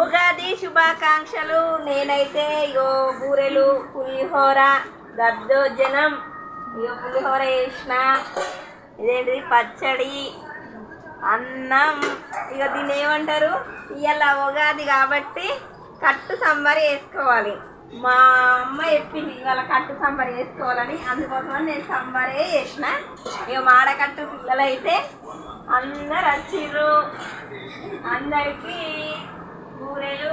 ఉగాది శుభాకాంక్షలు. నేనైతే ఇగో బూరెలు పులిహోర దద్దోజనం ఇగో పులిహోర వేసిన ఇదేంటిది? పచ్చడి అన్నం. ఇక దీన్ని ఏమంటారు? ఇవాళ ఉగాది కాబట్టి కట్టు సంబరి వేసుకోవాలి మా అమ్మ చెప్పింది ఇవాళ కట్టు సంబరి వేసుకోవాలని అందుకోసమని నేను సంబరే చేసిన. ఇక మాడకట్టు పిల్లలైతే అందరు వచ్చిర్రు. అందరికీ బూరెలు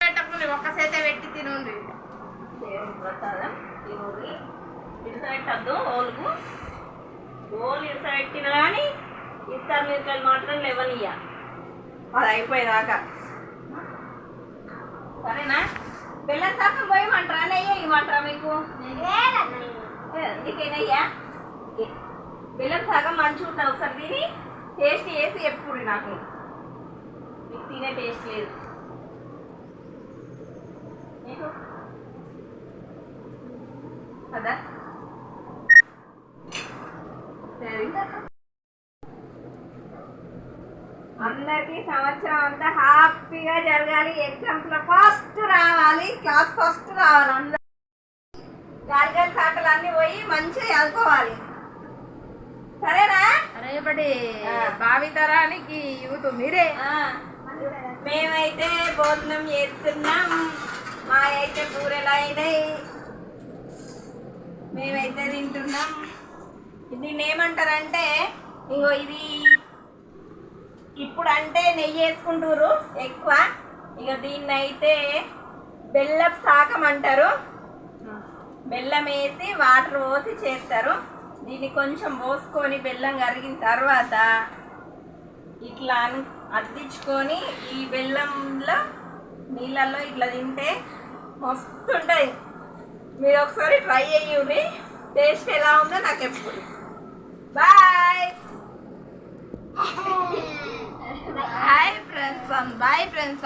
పెట్టకుండా ఒక్క సేత పెట్టి దేవుని ప్రసాదం? తినుడి. ఇరుసబెట్టద్దు ఓలుగు. ఓలు ఇరుసబెట్టిన కానీ ఇస్తారు మిరకాయలు మాత్రం లేవనియ్య. అది అయిపోయేదాకా. సరేనా? బెల్లం శాతం పోయమంటారా? నెయ్యి ఇవ్వమంటారా మీకు? ఏ, నీకేనయ్యా ఏ, బెల్లం సగం మంచిగా ఉంటుంది ఒకసారి తిని? టేస్ట్ చేసి చెప్పుకోండి నాకు. మీకు తినే టేస్ట్ లేదు. నీకు? కదా? సరే అందరికీ సంవత్సరం అంతా హ్యాపీగా జరగాలి. ఎగ్జామ్స్లో ఫస్ట్ రావాలి. క్లాస్ ఫస్ట్ రావాలి. అందరు సాటలు అన్ని పోయి మంచిగా చదువుకోవాలి. సరేనా? రేపటి. భావితరానికి యూత్ మీరే. మేమైతే భోజనం చేస్తున్నాం. మా అయితే కూరలు అయినాయి మేమైతే తింటున్నాం. దీన్ని ఏమంటారంటే ఇంకో ఇది ఇప్పుడు అంటే నెయ్యి వేసుకుంటారు ఎక్కువ. ఇక దీన్ని అయితే బెల్లం శాకం అంటారు. బెల్లం వేసి వాటర్ పోసి చేస్తారు. దీన్ని కొంచెం పోసుకొని బెల్లం కరిగిన తర్వాత ఇట్లా అద్దించుకొని ఈ బెల్లంలో నీళ్ళల్లో ఇట్లా తింటే మస్తు ఉంటుంది మీరు ఒకసారి ట్రై చేయండి. టేస్ట్ ఎలా ఉందో నాకు ఎప్పుడు bye. Bye friends bye friends